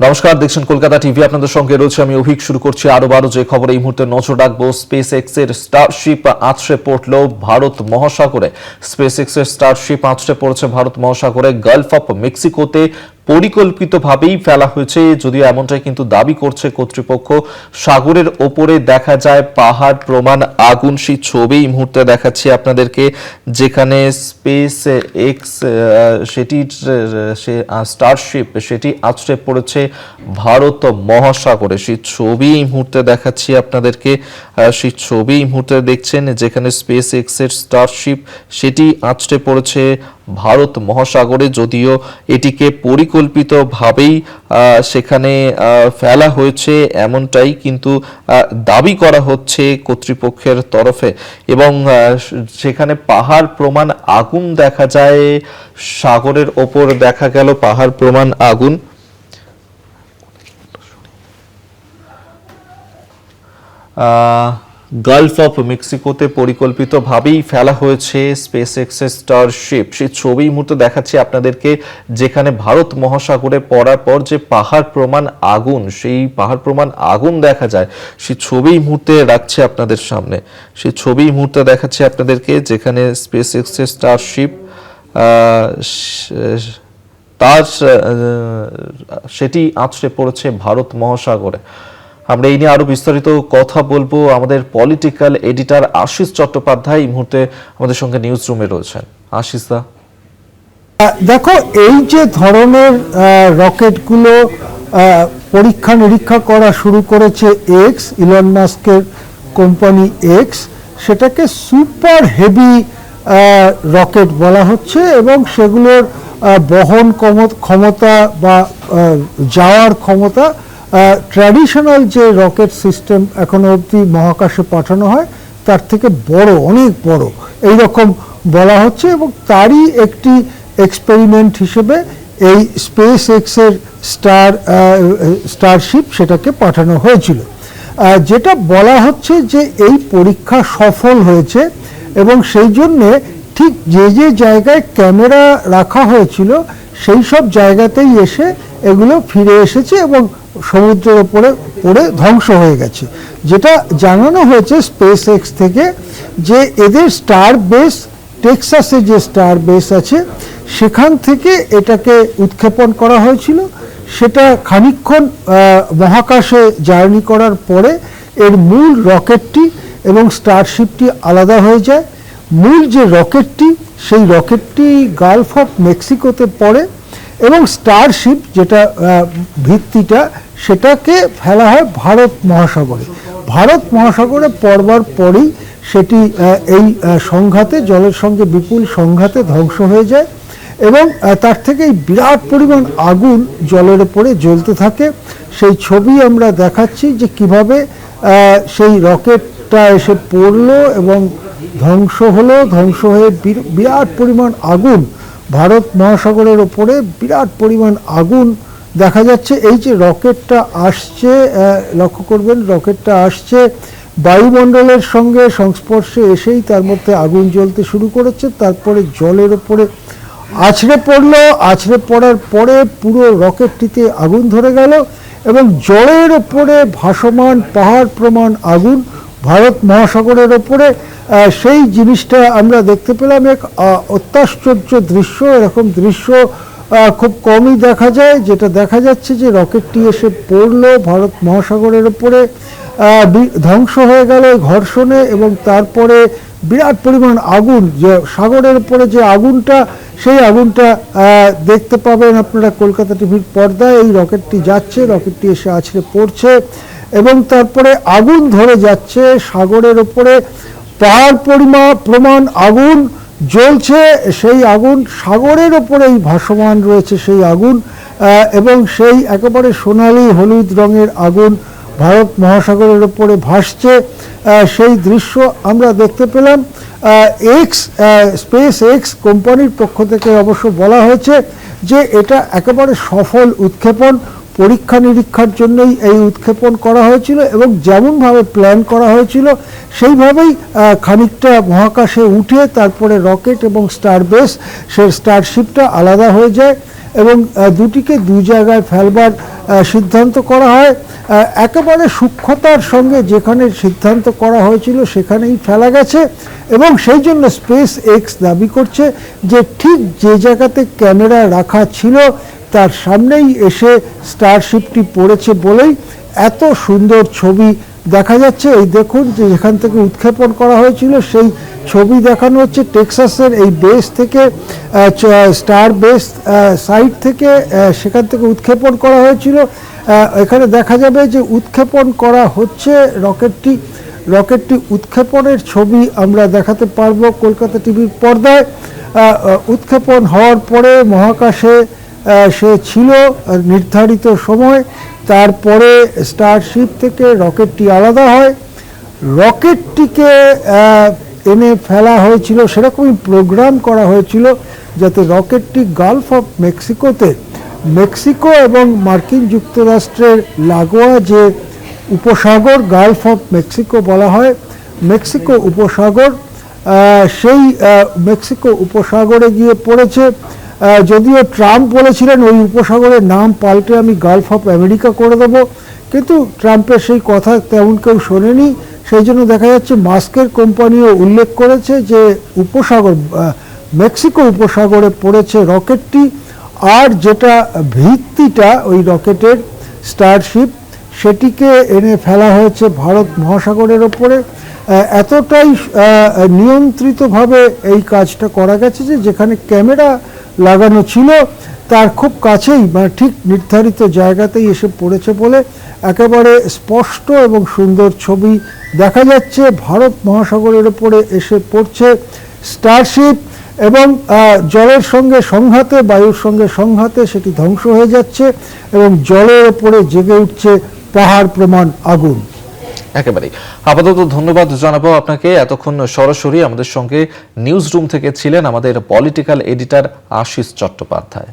নমস্কার, দেখছেন কলকাতা টিভি। আপনাদের সঙ্গে রয়েছে আমি অভিক। শুরু করছি আরও বারো যে খবর এই মুহূর্তে নজর রাখব। স্পেস এক্সের স্টারশিপ আছড়ে পড়ল ভারত মহাসাগরে। স্পেস এক্সের স্টারশিপ আছড়ে পড়েছে ভারত মহাসাগরে। গালফ অফ মেক্সিকোতে পরিকল্পিতভাবেই ফেলা হয়েছে, যদিও এমনটাই কিন্তু দাবি করছে কর্তৃপক্ষ। সাগরের ওপরে দেখা যায় পাহাড়, প্রমাণ, আগুন, সেই ছবি এই মুহূর্তে দেখাচ্ছি আপনাদেরকে, যেখানে স্পেস এক্স সেটির সে স্টারশিপ সেটি আছড়ে পড়েছে ভারত মহাসাগরে। সেই ছবি এই মুহূর্তে দেখাচ্ছি আপনাদেরকে সেই ছবি এই মুহূর্তে দেখছেন, যেখানে স্পেস এক্সের স্টারশিপ সেটি আছড়ে পড়েছে ভারত মহাসাগরে যদিও এটিকে পরিকল্পিতভাবেই আহ, সেখানে ফেলা হয়েছে এমনটাই কিন্তু দাবি করা হচ্ছে কর্তৃপক্ষের তরফে। এবং সেখানে পাহাড় প্রমাণ আগুন দেখা যায় সাগরের ওপর দেখা গেল পাহাড় প্রমাণ আগুন। গালফ অফ মেক্সিকোতে পরিকল্পিতভাবেই ফেলা হয়েছে স্পেস এক্সের স্টারশিপ সেই ছবি মুহূর্তে দেখাচ্ছি আপনাদেরকে, যেখানে ভারত মহাসাগরে পড়ার পর যে পাহাড় প্রমাণ আগুন, সেই পাহাড় প্রমাণ আগুন দেখা যায়। সেই ছবি মুহূর্তে রাখছে আপনাদের সামনে। সেই ছবি মুহূর্তে দেখাচ্ছি আপনাদেরকে, যেখানে স্পেস এক্সের স্টারশিপ তার সেটি আছড়ে পড়েছে ভারত মহাসাগরে। আমরা এই নিয়ে আরও বিস্তারিত কথা বলব। আমাদের পলিটিক্যাল এডিটর আশিস চট্টোপাধ্যায় এই মুহূর্তে আমাদের সঙ্গে নিউজ রুমে রয়েছেন। আশিস দা। দেখো, এই যে ধরনের রকেটগুলো পরীক্ষা নিরীক্ষা করা শুরু করেছে এক্স ইলন মাস্কের কোম্পানি এক্স সেটাকে সুপার হেভি রকেট বলা হচ্ছে এবং সেগুলোর বহন ক্ষমতা বা যাওয়ার ক্ষমতা ট্র্যাডিশনাল যে রকেট সিস্টেম এখনও অবধি মহাকাশে পাঠানো হয়, তার থেকে বড়, অনেক বড়। এই রকম বলা হচ্ছে এবং তারই একটি এক্সপেরিমেন্ট হিসেবে এই স্পেস এক্সের স্টার স্টারশিপ সেটাকে পাঠানো হয়েছিল। যেটা বলা হচ্ছে যে এই পরীক্ষা সফল হয়েছে এবং সেই জন্যে ঠিক যে যে জায়গায় ক্যামেরা রাখা হয়েছিল, সেই সব জায়গাতেই এসে এগুলো ফিরে এসেছে এবং সমুদ্রের ওপরে পড়ে ধ্বংস হয়ে গেছে। যেটা জানানো হয়েছে স্পেস এক্স থেকে যে এদের স্টার বেস টেক্সাসে যে স্টার বেস আছে সেখান থেকে এটাকে উৎক্ষেপণ করা হয়েছিল। সেটা খানিকক্ষণ আহ, মহাকাশে জার্নি করার পরে এর মূল রকেটটি এবং স্টারশিপটি আলাদা হয়ে যায়। মূল যে রকেটটি সেই রকেটটি গালফ অফ মেক্সিকোতে পড়ে। এবং স্টারশিপ যেটা ভিত্তিটা, সেটাকে ফেলা হয় ভারত মহাসাগরে। ভারত মহাসাগরে পড়বার পরেই সেটি এই সংঘাতে, জলের সঙ্গে বিপুল সংঘাতে ধ্বংস হয়ে যায় এবং তার থেকে বিরাট পরিমাণ আগুন জলের উপরে জ্বলতে থাকে। সেই ছবি আমরা দেখাচ্ছি যে কীভাবে সেই রকেটটা এসে পড়ল এবং ধ্বংস হলো। ধ্বংস হয়ে বিরাট পরিমাণ আগুন ভারত মহাসাগরের ওপরে বিরাট পরিমাণ আগুন দেখা যাচ্ছে। এই যে রকেটটা আসছে লক্ষ্য করবেন রকেটটা আসছে বায়ুমণ্ডলের সঙ্গে সংস্পর্শে এসেই তার মধ্যে আগুন জ্বলতে শুরু করেছে। তারপরে জলের ওপরে আছড়ে পড়ল। আছড়ে পড়ার পরে পুরো রকেটটিতে আগুন ধরে গেল এবং জলের ওপরে ভাসমান পাহাড় প্রমাণ আগুন ভারত মহাসাগরের ওপরে সেই জিনিসটা আমরা দেখতে পেলাম, এক অত্যাশ্চর্য দৃশ্য, এরকম দৃশ্য খুব কমই দেখা যায়, যেটা দেখা যাচ্ছে যে রকেটটি এসে পড়ল, ভারত মহাসাগরের ওপরে ধ্বংস হয়ে গেল ঘর্ষণে এবং তারপরে বিরাট পরিমাণ আগুন, যে সাগরের উপরে যে আগুনটা, সেই আগুনটা দেখতে পাবেন আপনারা কলকাতা টিভির পর্দায়, এই রকেটটি যাচ্ছে, রকেটটি এসে আছড়ে পড়ছে এবং তারপরে আগুন ধরে যাচ্ছে, সাগরের ওপরে পাহাড় পরিমা, প্রমাণ আগুন জ্বলছে, সেই আগুন সাগরের ওপরেই ভাসমান রয়েছে সেই আগুন এবং সেই একেবারে সোনালি হলুদ রঙের আগুন ভারত মহাসাগরের ওপরে ভাসছে। সেই দৃশ্য আমরা দেখতে পেলাম। এক্স স্পেস এক্স কোম্পানির পক্ষ থেকে অবশ্য বলা হয়েছে যে এটা একেবারে সফল উৎক্ষেপণ। পরীক্ষা নিরীক্ষার জন্যই এই উৎক্ষেপণ করা হয়েছিল এবং যেমনভাবে প্ল্যান করা হয়েছিল, সেইভাবেই খানিকটা মহাকাশে উঠে তারপরে রকেট এবং স্টার বেস সে স্টারশিপটা আলাদা হয়ে যায় এবং দুটিকে দু জায়গায় ফেলবার সিদ্ধান্ত করা হয়। একেবারে সূক্ষ্মতার সঙ্গে যেখানে সিদ্ধান্ত করা হয়েছিল সেখানেই ফেলা গেছে এবং সেই জন্য স্পেস এক্স দাবি করছে যে ঠিক যে জায়গাতে ক্যামেরা রাখা ছিল তার সামনেই এসে স্টারশিপটি পড়েছে বলেই এত সুন্দর ছবি দেখা যাচ্ছে। এই দেখুন যে যেখান থেকে উৎক্ষেপণ করা হয়েছিল, সেই ছবি দেখানো হচ্ছে টেক্সাসের এই বেস থেকে স্টার বেস সাইট থেকে সেখান থেকে উৎক্ষেপণ করা হয়েছিল। এখানে দেখা যাবে যে উৎক্ষেপণ করা হচ্ছে রকেটটি। রকেটটি উৎক্ষেপণের ছবি আমরা দেখাতে পারব কলকাতা টিভির পর্দায়। উৎক্ষেপণ হওয়ার পরে মহাকাশে সে ছিল নির্ধারিত সময়, তারপরে স্টারশিপ থেকে রকেটটি আলাদা হয়। রকেটটিকে এনে ফেলা হয়েছিল, সেরকমই প্রোগ্রাম করা হয়েছিল, যাতে রকেটটি গালফ অফ মেক্সিকোতে মেক্সিকো এবং মার্কিন যুক্তরাষ্ট্রের লাগোয়া যে উপসাগর গালফ অফ মেক্সিকো বলা হয় মেক্সিকো উপসাগর সেই মেক্সিকো উপসাগরে গিয়ে পড়েছে। যদিও ট্রাম্প বলেছিলেন ওই উপসাগরের নাম পাল্টে আমি গালফ অফ আমেরিকা করে দেব, কিন্তু ট্রাম্পের সেই কথা তেমন কেউ শোনেনি। সেই জন্য দেখা যাচ্ছে মাস্কের কোম্পানিও উল্লেখ করেছে যে উপসাগর মেক্সিকো উপসাগরে পড়েছে রকেটটি, আর যেটা ভিত্তিটা ওই রকেটের স্টারশিপ, সেটিকে এনে ফেলা হয়েছে ভারত মহাসাগরের ওপরে। এতটাই নিয়ন্ত্রিতভাবে এই কাজটা করা গেছে যে যেখানে ক্যামেরা লাগানো ছিল, তার খুব কাছেই মানে ঠিক নির্ধারিত জায়গাতেই এসে পড়েছে বলে একেবারে স্পষ্ট এবং সুন্দর ছবি দেখা যাচ্ছে। ভারত মহাসাগরের ওপরে এসে পড়ছে স্টারশিপ এবং জলের সঙ্গে সংঘাতে, বায়ুর সঙ্গে সংঘাতে সেটি ধ্বংস হয়ে যাচ্ছে এবং জলের ওপরে জেগে উঠছে পাহাড় প্রমাণ আগুন। একেবারেই। আপাতত ধন্যবাদ জানাব আপনাকে। এতক্ষণ সরাসরি আমাদের সঙ্গে নিউজ রুম থেকে ছিলেন আমাদের পলিটিক্যাল এডিটার আশিস চট্টোপাধ্যায়।